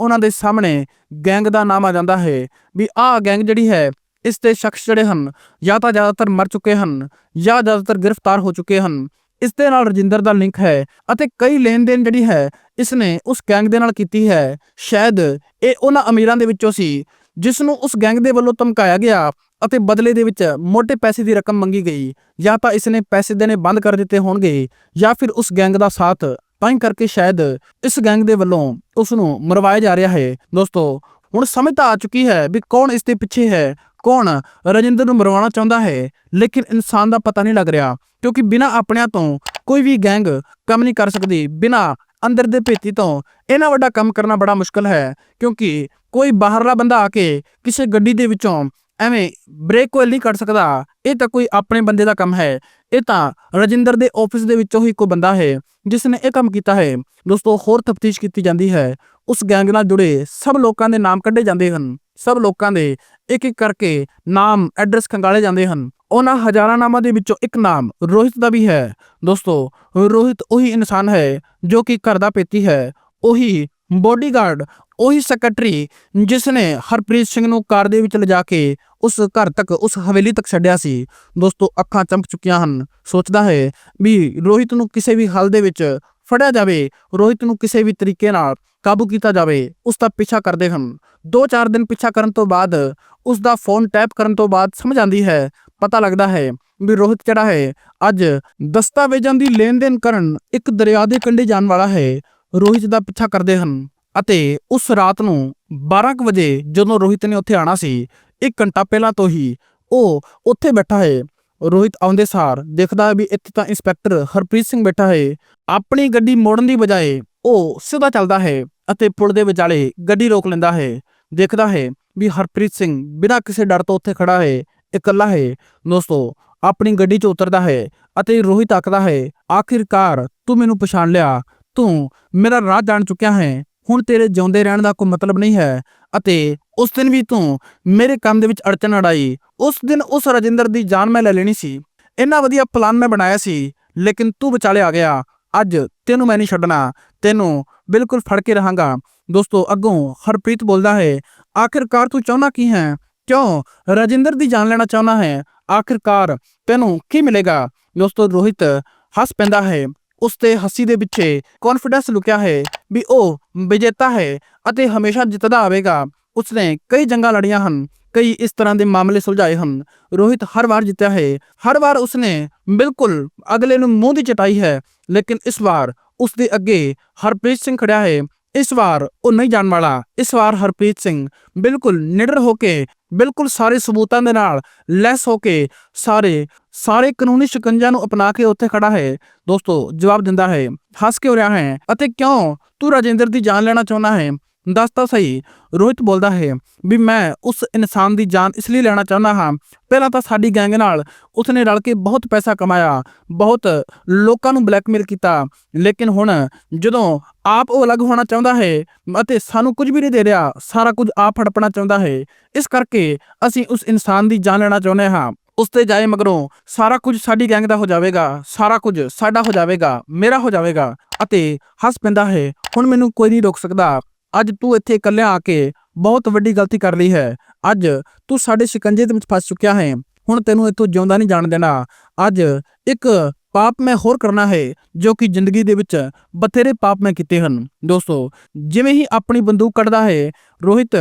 ਉਹਨਾਂ ਦੇ ਸਾਹਮਣੇ ਗੈਂਗ ਦਾ ਨਾਮ ਆ ਜਾਂਦਾ ਹੈ ਵੀ ਆਹ ਗੈਂਗ ਜਿਹੜੀ ਹੈ, ਇਸ ਦੇ ਸ਼ਖਸ ਜਿਹੜੇ ਹਨ, ਜਾਂ ਤਾਂ ਜ਼ਿਆਦਾਤਰ ਮਰ ਚੁੱਕੇ ਹਨ ਜਾਂ ਜ਼ਿਆਦਾਤਰ ਗ੍ਰਿਫਤਾਰ ਹੋ ਚੁੱਕੇ ਹਨ। ਇਸ ਦੇ ਨਾਲ ਰਜਿੰਦਰ ਦਾ ਲਿੰਕ ਹੈ ਅਤੇ ਕਈ ਲੈਣ ਦੇਣ ਜਿਹੜੀ ਹੈ ਇਸ ਨੇ ਉਸ ਗੈਂਗ ਦੇ ਨਾਲ ਕੀਤੀ ਹੈ। ਸ਼ਾਇਦ ਇਹ ਉਹਨਾਂ ਅਮੀਰਾਂ ਦੇ ਵਿੱਚੋਂ ਸੀ ਜਿਸ ਨੂੰ ਉਸ ਗੈਂਗ ਦੇ ਵੱਲੋਂ ਧਮਕਾਇਆ ਗਿਆ ਅਤੇ ਬਦਲੇ ਦੇ ਵਿੱਚ ਮੋٹے ਪੈਸੇ ਦੀ ਰਕਮ ਮੰਗੀ ਗਈ। ਜਾਂ ਤਾਂ ਇਸ ਨੇ ਪੈਸੇ ਦੇਣੇ ਬੰਦ ਕਰ ਦਿੱਤੇ ਹੋਣਗੇ, ਜਾਂ ਫਿਰ ਉਸ ਗੈਂਗ ਦਾ ਸਾਥ। ਤਾਂ ਹੀ ਕਰਕੇ ਸ਼ਾਇਦ ਇਸ ਗੈਂਗ ਦੇ ਵੱਲੋਂ ਉਸ ਨੂੰ ਮਰਵਾਇਆ ਜਾ ਰਿਹਾ ਹੈ। ਦੋਸਤੋ, ਹੁਣ ਸਮਝ ਤਾਂ ਆ ਚੁੱਕੀ ਹੈ ਵੀ ਕੌਣ ਇਸ ਦੇ ਪਿੱਛੇ ਹੈ ਕੌਣ ਰਜਿੰਦਰ ਨੂੰ ਮਰਵਾਉਣਾ ਚਾਹੁੰਦਾ ਹੈ? ਲੇਕਿਨ ਇਨਸਾਨ ਦਾ ਪਤਾ ਨਹੀਂ ਲੱਗ ਰਿਹਾ, ਕਿਉਂਕਿ ਬਿਨਾਂ ਆਪਣਿਆਂ ਤੋਂ ਕੋਈ ਵੀ ਗੈਂਗ ਕੰਮ ਨਹੀਂ ਕਰ ਸਕਦੀ। ਬਿਨਾਂ ਅੰਦਰ ਦੇ ਭੇਤੀ ਤੋਂ ਇਹਨਾਂ ਵੱਡਾ ਕੰਮ ਕਰਨਾ ਬੜਾ ਮੁਸ਼ਕਲ ਹੈ, ਕਿਉਂਕਿ ਕੋਈ ਬਾਹਰਲਾ ਬੰਦਾ ਆ ਕੇ ਕਿਸੇ ਗੱਡੀ ਦੇ ਵਿੱਚੋਂ ਐਵੇਂ ਬ੍ਰੇਕ ਕੋਲ ਨਹੀਂ ਕੱਢ ਸਕਦਾ। ਇਹ ਤਾਂ ਕੋਈ ਆਪਣੇ ਬੰਦੇ ਦਾ ਕੰਮ ਹੈ। ਇਹ ਤਾਂ ਰਜਿੰਦਰ ਦੇ ਆਫਿਸ ਦੇ ਵਿੱਚੋਂ ਹੀ ਕੋਈ ਬੰਦਾ ਹੈ, ਜਿਸ ਨੇ ਇਹ ਕੰਮ ਕੀਤਾ ਹੈ। ਦੋਸਤੋ, ਹੋਰ ਤਫਤੀਸ਼ ਕੀਤੀ ਜਾਂਦੀ ਹੈ। ਉਸ ਗੈਂਗ ਨਾਲ ਜੁੜੇ ਸਭ ਲੋਕਾਂ ਦੇ ਨਾਮ ਕੱਢੇ ਜਾਂਦੇ ਹਨ। ਸਭ ਲੋਕਾਂ ਦੇ ਇੱਕ ਇੱਕ ਕਰਕੇ ਨਾਮ ਐਡਰੈਸ ਖੰਗਾਲੇ ਜਾਂਦੇ ਹਨ। ਉਹਨਾਂ ਹਜ਼ਾਰਾਂ ਨਾਮਾਂ ਦੇ ਵਿੱਚੋਂ ਇੱਕ ਨਾਮ ਰੋਹਿਤ ਦਾ ਵੀ ਹੈ। ਦੋਸਤੋ, ਰੋਹਿਤ ਉਹੀ ਇਨਸਾਨ ਹੈ ਜੋ ਕਿ ਘਰ ਦਾ ਪੇਤੀ ਹੈ। ਉਹੀ ਬੋਡੀਗਾਰਡ ਉਹੀ ਸੈਕਟਰੀ ਜਿਸ ਨੇ ਹਰਪ੍ਰੀਤ ਸਿੰਘ ਨੂੰ ਕਾਰ ਦੇ ਵਿੱਚ ਲਿਜਾ ਕੇ ਉਸ ਘਰ ਤੱਕ, ਉਸ ਹਵੇਲੀ ਤੱਕ ਛੱਡਿਆ ਸੀ। ਦੋਸਤੋ, ਅੱਖਾਂ ਚਮਕ ਚੁੱਕੀਆਂ ਹਨ। ਸੋਚਦਾ ਹੈ ਵੀ ਰੋਹਿਤ ਨੂੰ ਕਿਸੇ ਵੀ ਹਾਲ ਦੇ ਵਿੱਚ ਫੜਿਆ ਜਾਵੇ, ਰੋਹਿਤ ਨੂੰ ਕਿਸੇ ਵੀ ਤਰੀਕੇ ਨਾਲ ਕਾਬੂ ਕੀਤਾ ਜਾਵੇ, ਉਸ ਦਾ ਪਿੱਛਾ ਕਰਦੇ ਹਨ। 2-4 ਦਿਨ ਪਿੱਛਾ ਕਰਨ ਤੋਂ ਬਾਅਦ, ਉਸ ਦਾ ਫੋਨ ਟੈਪ ਕਰਨ ਤੋਂ ਬਾਅਦ ਸਮਝ ਆਂਦੀ ਹੈ, ਪਤਾ ਲੱਗਦਾ ਹੈ ਵੀ ਰੋਹਿਤ ਜਿਹੜਾ ਹੈ। ਅੱਜ ਦਸਤਾਵੇਜ਼ਾਂ ਦੀ ਲੈਣ ਦੇਣ ਕਰਨ ਇੱਕ ਦਰਿਆ ਦੇ ਕੰਢੇ ਜਾਣ ਵਾਲਾ ਹੈ, ਰੋਹਿਤ ਦਾ ਪਿੱਛਾ ਕਰਦੇ ਹਨ। ਅਤੇ ਉਸ ਰਾਤ ਨੂੰ 12 ਕੁ ਵਜੇ ਜਦੋਂ ਰੋਹਿਤ ਨੇ ਉੱਥੇ ਆਣਾ ਸੀ, ਇੱਕ ਘੰਟਾ ਪਹਿਲਾਂ ਤੋਂ ਹੀ ਉਹ ਉੱਥੇ ਬੈਠਾ ਹੈ। ਰੋਹਿਤ ਆਉਂਦੇ ਸਾਰ ਦੇਖਦਾ ਹੈ ਵੀ ਇੱਥੇ ਤਾਂ ਇੰਸਪੈਕਟਰ ਹਰਪ੍ਰੀਤ ਸਿੰਘ ਬੈਠਾ ਹੈ। ਆਪਣੀ ਗੱਡੀ ਮੋੜਨ ਦੀ ਬਜਾਏ ਉਹ ਸਿੱਧਾ ਚੱਲਦਾ ਹੈ ਅਤੇ ਪੁਲ ਦੇ ਵਿਚਾਲੇ ਗੱਡੀ ਰੋਕ ਲੈਂਦਾ ਹੈ। ਦੇਖਦਾ ਹੈ ਵੀ ਹਰਪ੍ਰੀਤ ਸਿੰਘ ਬਿਨਾਂ ਕਿਸੇ ਡਰ ਤੋਂ ਉੱਥੇ ਖੜਾ ਹੈ, ਇਕੱਲਾ ਹੈ। ਦੋਸਤੋ, ਆਪਣੀ ਗੱਡੀ 'ਚ ਉਤਰਦਾ ਹੈ ਅਤੇ ਰੋਹਿਤ ਆਖਦਾ ਹੈ, ਆਖਿਰਕਾਰ ਤੂੰ ਮੈਨੂੰ ਪਛਾਣ ਲਿਆ। ਤੂੰ ਮੇਰਾ ਰਾਹ ਜਾਣ ਚੁੱਕਿਆ ਹੈ। ਹੁਣ ਤੇਰੇ ਜਿਉਂਦੇ ਰਹਿਣ ਦਾ ਕੋਈ ਮਤਲਬ ਨਹੀਂ ਹੈ ਅਤੇ ਉਸ ਦਿਨ ਵੀ ਤੂੰ ਮੇਰੇ ਕੰਮ ਦੇ ਵਿੱਚ ਅੜਚਨ ਅੜਾਈ। ਉਸ ਦਿਨ ਉਸ ਰਜਿੰਦਰ ਦੀ ਜਾਨ ਮੈਂ ਲੈ ਲੈਣੀ ਸੀ। ਇੰਨਾ ਵਧੀਆ ਪਲਾਨ ਮੈਂ ਬਣਾਇਆ ਸੀ, ਲੇਕਿਨ ਤੂੰ ਵਿਚਾਲੇ ਆ ਗਿਆ। ਅੱਜ ਤੈਨੂੰ ਮੈਂ ਨਹੀਂ ਛੱਡਣਾ, ਤੈਨੂੰ ਬਿਲਕੁਲ ਫੜ ਕੇ ਰਹਾਂਗਾ। ਦੋਸਤੋ, ਅੱਗੋਂ ਹਰਪ੍ਰੀਤ ਬੋਲਦਾ ਹੈ, ਆਖਿਰਕਾਰ ਤੂੰ ਚਾਹੁੰਦਾ ਕੀ ਹੈ? ਕਿਉਂ ਰਜਿੰਦਰ ਦੀ ਜਾਨ ਲੈਣਾ ਚਾਹੁੰਦਾ ਹੈ? ਆਖਿਰਕਾਰ ਤੈਨੂੰ ਕੀ ਮਿਲੇਗਾ? ਦੋਸਤੋ, ਰੋਹਿਤ ਹੱਸ ਪੈਂਦਾ ਹੈ। ਉਸ ਤੇ ਹੱਸੀ ਦੇ ਪਿੱਛੇ ਕੌਨਫੀਡੈਂਸ ਲੁਕਿਆ ਹੈ ਵੀ ਉਹ ਵਿਜੇਤਾ ਹੈ ਅਤੇ ਹਮੇਸ਼ਾ ਜਿੱਤਦਾ ਆਵੇਗਾ। ਉਸਨੇ ਕਈ ਜੰਗਾਂ ਲੜੀਆਂ ਹਨ, ਕਈ ਇਸ ਤਰ੍ਹਾਂ ਦੇ ਮਾਮਲੇ ਸੁਲਝਾਏ ਹਨ। ਰੋਹਿਤ ਹਰ ਵਾਰ ਜਿੱਤਿਆ ਹੈ। ਹਰ ਵਾਰ ਉਸਨੇ ਬਿਲਕੁਲ ਅਗਲੇ ਨੂੰ ਮੂੰਹ ਦੀ ਚਟਾਈ ਹੈ। ਲੇਕਿਨ ਇਸ ਵਾਰ ਉਸ ਦੇ ਅੱਗੇ ਹਰਪ੍ਰੀਤ ਸਿੰਘ ਖੜਿਆ ਹੈ। ਇਸ ਵਾਰ ਉਹ ਨਹੀਂ ਜਾਣ ਵਾਲਾ। ਇਸ ਵਾਰ ਹਰਪ੍ਰੀਤ ਸਿੰਘ ਬਿਲਕੁਲ ਨਿਡਰ ਹੋ ਕੇ, ਬਿਲਕੁਲ ਸਾਰੇ ਸਬੂਤਾਂ ਦੇ ਨਾਲ ਲੈਸ ਹੋ ਕੇ ਸਾਰੇ ਸਾਰੇ ਕਾਨੂੰਨੀ ਸ਼ਿਕੰਜਾਂ ਨੂੰ ਅਪਣਾ ਕੇ ਉੱਥੇ ਖੜਾ ਹੈ। ਦੋਸਤੋ, ਜਵਾਬ ਦਿੰਦਾ ਹੈ, ਹੱਸ ਕੇ ਹੋ ਰਿਹਾ ਹੈ? ਅਤੇ ਕਿਉਂ ਤੂੰ ਰਾਜਿੰਦਰ ਦੀ ਜਾਨ ਲੈਣਾ ਚਾਹੁੰਦਾ ਹੈ? ਦੱਸ ਤਾਂ ਸਹੀ। ਰੋਹਿਤ ਬੋਲਦਾ ਹੈ ਵੀ ਮੈਂ ਉਸ ਇਨਸਾਨ ਦੀ ਜਾਨ ਇਸ ਲਈ ਲੈਣਾ ਚਾਹੁੰਦਾ ਹਾਂ। ਪਹਿਲਾਂ ਤਾਂ ਸਾਡੀ ਗੈਂਗ ਨਾਲ ਉਸਨੇ ਰਲ ਕੇ ਬਹੁਤ ਪੈਸਾ ਕਮਾਇਆ, ਬਹੁਤ ਲੋਕਾਂ ਨੂੰ ਬਲੈਕਮੇਲ ਕੀਤਾ। ਲੇਕਿਨ ਹੁਣ ਜਦੋਂ ਆਪ ਉਹ ਅਲੱਗ ਹੋਣਾ ਚਾਹੁੰਦਾ ਹੈ ਅਤੇ ਸਾਨੂੰ ਕੁਝ ਵੀ ਨਹੀਂ ਦੇ ਰਿਹਾ, ਸਾਰਾ ਕੁਝ ਆਪ ਹੜਪਣਾ ਚਾਹੁੰਦਾ ਹੈ। ਇਸ ਕਰਕੇ ਅਸੀਂ ਉਸ ਇਨਸਾਨ ਦੀ ਜਾਨ ਲੈਣਾ ਚਾਹੁੰਦੇ ਹਾਂ। ਉਸ ਤੇ ਜਾਏ ਮਗਰੋਂ ਸਾਰਾ ਕੁਝ ਸਾਡੀ ਗੈਂਗ ਦਾ ਹੋ ਜਾਵੇਗਾ, ਸਾਰਾ ਕੁਝ ਸਾਡਾ ਹੋ ਜਾਵੇਗਾ, ਮੇਰਾ ਹੋ ਜਾਵੇਗਾ ਅਤੇ ਹੱਸ ਪੈਂਦਾ ਹੈ। ਹੁਣ ਮੈਨੂੰ ਕੋਈ ਨਹੀਂ ਰੋਕ ਸਕਦਾ। ਅੱਜ ਤੂੰ ਇੱਥੇ ਇਕੱਲਿਆਂ ਆ ਕੇ ਬਹੁਤ ਵੱਡੀ ਗਲਤੀ ਕਰ ਲਈ ਹੈ। ਅੱਜ ਤੂੰ ਸਾਡੇ ਸ਼ਿਕੰਜੇ ਦੇ ਵਿੱਚ ਫਸ ਚੁੱਕਿਆ ਹੈ। ਹੁਣ ਤੈਨੂੰ ਇੱਥੋਂ ਜਿਉਂਦਾ ਨਹੀਂ ਜਾਣ ਦੇਣਾ। ਅੱਜ ਇੱਕ ਪਾਪ ਮੈਂ ਹੋਰ ਕਰਨਾ ਹੈ, ਜੋ ਕਿ ਜ਼ਿੰਦਗੀ ਦੇ ਵਿੱਚ ਬਥੇਰੇ ਪਾਪ ਮੈਂ ਕੀਤੇ ਹਨ। ਦੋਸਤੋ, ਜਿਵੇਂ ਹੀ ਆਪਣੀ ਬੰਦੂਕ ਕੱਢਦਾ ਹੈ, ਰੋਹਿਤ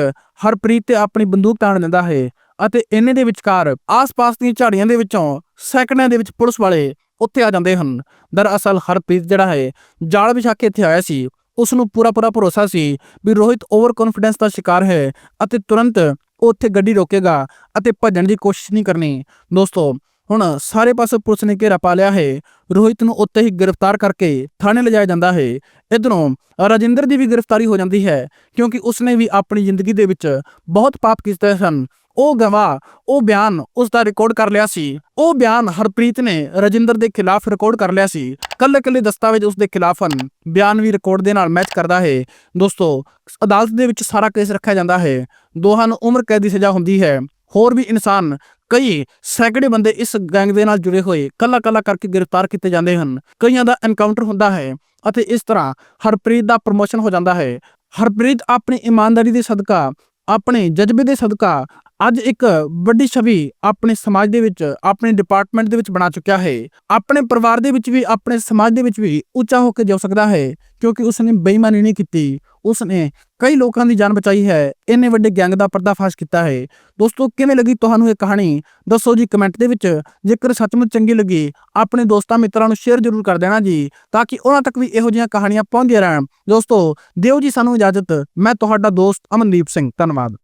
ਹਰਪ੍ਰੀਤ ਤੇ ਆਪਣੀ ਬੰਦੂਕ ਤਾਣ ਦਿੰਦਾ ਹੈ ਅਤੇ ਇੰਨੇ ਦੇ ਵਿਚਕਾਰ ਆਸ-ਪਾਸ ਦੀਆਂ ਝਾੜੀਆਂ ਦੇ ਵਿੱਚੋਂ ਸੈਕੰਡਾਂ ਦੇ ਵਿੱਚ ਪੁਲਿਸ ਵਾਲੇ ਉੱਥੇ ਆ ਜਾਂਦੇ ਹਨ। ਦਰਅਸਲ ਹਰਪ੍ਰੀਤ ਜਿਹੜਾ ਹੈ, ਜਾਲ ਵਿਛਾ ਕੇ ਇੱਥੇ ਆਇਆ ਸੀ। ਉਸ ਨੂੰ ਪੂਰਾ ਪੂਰਾ ਭਰੋਸਾ ਸੀ ਵੀ ਰੋਹਿਤ ਓਵਰ ਕੌਨਫੀਡੈਂਸ ਦਾ ਸ਼ਿਕਾਰ ਹੈ ਅਤੇ ਤੁਰੰਤ ਉਹ ਉੱਥੇ ਗੱਡੀ ਰੋਕੇਗਾ ਅਤੇ ਭੱਜਣ ਦੀ ਕੋਸ਼ਿਸ਼ ਨਹੀਂ ਕਰਨੀ। ਦੋਸਤੋ, ਹੁਣ ਸਾਰੇ ਪਾਸੇ ਪੁਲਿਸ ਨੇ ਘੇਰਾ ਪਾ ਲਿਆ ਹੈ। ਰੋਹਿਤ ਨੂੰ ਉੱਤੇ ਹੀ ਗ੍ਰਿਫਤਾਰ ਕਰਕੇ ਥਾਣੇ ਲਿਜਾਇਆ ਜਾਂਦਾ ਹੈ। ਇਧਰੋਂ ਰਾਜਿੰਦਰ ਦੀ ਵੀ ਗ੍ਰਿਫਤਾਰੀ ਹੋ ਜਾਂਦੀ ਹੈ ਕਿਉਂਕਿ ਉਸਨੇ ਵੀ ਆਪਣੀ ਜ਼ਿੰਦਗੀ ਦੇ ਵਿੱਚ ਬਹੁਤ ਪਾਪ ਕੀਤੇ ਸਨ ਉਹ ਗਵਾਹ, ਉਹ ਬਿਆਨ ਉਸ ਦਾ ਰਿਕਾਰਡ ਕਰ ਲਿਆ ਸੀ। ਉਹ ਬਿਆਨ ਹਰਪ੍ਰੀਤ ਨੇ ਰਜਿੰਦਰ ਦੇ ਖਿਲਾਫ ਰਿਕਾਰਡ ਕਰ ਲਿਆ ਸੀ। ਕੱਲੇ ਕੱਲੇ ਦਸਤਾਵੇਜ਼ ਉਸ ਦੇ ਖਿਲਾਫ ਹਨ ਬਿਆਨ ਵੀ ਰਿਕਾਰਡ ਦੇ ਨਾਲ ਮੈਚ ਕਰਦਾ ਹੈ। ਦੋਸਤੋ, ਅਦਾਲਤ ਦੇ ਵਿੱਚ ਸਾਰਾ ਕੇਸ ਰੱਖਿਆ ਜਾਂਦਾ ਹੈ। ਦੋਹਾਂ ਨੂੰ ਉਮਰ ਕੈਦ ਦੀ ਸਜ਼ਾ ਹੁੰਦੀ ਹੈ। ਹੋਰ ਵੀ ਇਨਸਾਨ, ਕਈ ਸੈਂਕੜੇ ਬੰਦੇ ਇਸ ਗੈਂਗ ਦੇ ਨਾਲ ਜੁੜੇ ਹੋਏ ਕੱਲਾ ਕੱਲਾ ਕਰਕੇ ਗ੍ਰਿਫਤਾਰ ਕੀਤੇ ਜਾਂਦੇ ਹਨ। ਕਈਆਂ ਦਾ ਐਨਕਾਊਂਟਰ ਹੁੰਦਾ ਹੈ ਅਤੇ ਇਸ ਤਰ੍ਹਾਂ ਹਰਪ੍ਰੀਤ ਦਾ ਪ੍ਰਮੋਸ਼ਨ ਹੋ ਜਾਂਦਾ ਹੈ। ਹਰਪ੍ਰੀਤ ਆਪਣੀ ਇਮਾਨਦਾਰੀ ਦੇ ਸਦਕਾ, ਆਪਣੇ ਜਜ਼ਬੇ ਦੇ ਸਦਕਾ ਅੱਜ ਇੱਕ ਵੱਡੀ ਛਵੀ ਆਪਣੇ ਸਮਾਜ ਦੇ ਵਿੱਚ, ਆਪਣੇ ਡਿਪਾਰਟਮੈਂਟ ਦੇ ਵਿੱਚ ਬਣਾ ਚੁੱਕਿਆ ਹੈ। ਆਪਣੇ ਪਰਿਵਾਰ ਦੇ ਵਿੱਚ ਵੀ, ਆਪਣੇ ਸਮਾਜ ਦੇ ਵਿੱਚ ਵੀ ਉੱਚਾ ਹੋ ਕੇ ਜਿਉ ਸਕਦਾ ਹੈ, ਕਿਉਂਕਿ ਉਸਨੇ ਬੇਈਮਾਨੀ ਨਹੀਂ ਕੀਤੀ। ਉਸਨੇ ਕਈ ਲੋਕਾਂ ਦੀ ਜਾਨ ਬਚਾਈ ਹੈ। ਇੰਨੇ ਵੱਡੇ ਗੈਂਗ ਦਾ ਪਰਦਾਫਾਸ਼ ਕੀਤਾ ਹੈ। ਦੋਸਤੋ, ਕਿਵੇਂ ਲੱਗੀ ਤੁਹਾਨੂੰ ਇਹ ਕਹਾਣੀ? ਦੱਸੋ ਜੀ ਕਮੈਂਟ ਦੇ ਵਿੱਚ। ਜੇਕਰ ਸੱਚਮੁੱਚ ਚੰਗੀ ਲੱਗੀ, ਆਪਣੇ ਦੋਸਤਾਂ ਮਿੱਤਰਾਂ ਨੂੰ ਸ਼ੇਅਰ ਜ਼ਰੂਰ ਕਰ ਦੇਣਾ ਜੀ, ਤਾਂ ਕਿ ਉਹਨਾਂ ਤੱਕ ਵੀ ਇਹੋ ਜਿਹੀਆਂ ਕਹਾਣੀਆਂ ਪਹੁੰਚਦੀਆਂ ਰਹਿਣ। ਦੋਸਤੋ, ਦਿਓ ਜੀ ਸਾਨੂੰ ਇਜਾਜ਼ਤ। ਮੈਂ ਤੁਹਾਡਾ ਦੋਸਤ ਅਮਨਦੀਪ ਸਿੰਘ। ਧੰਨਵਾਦ।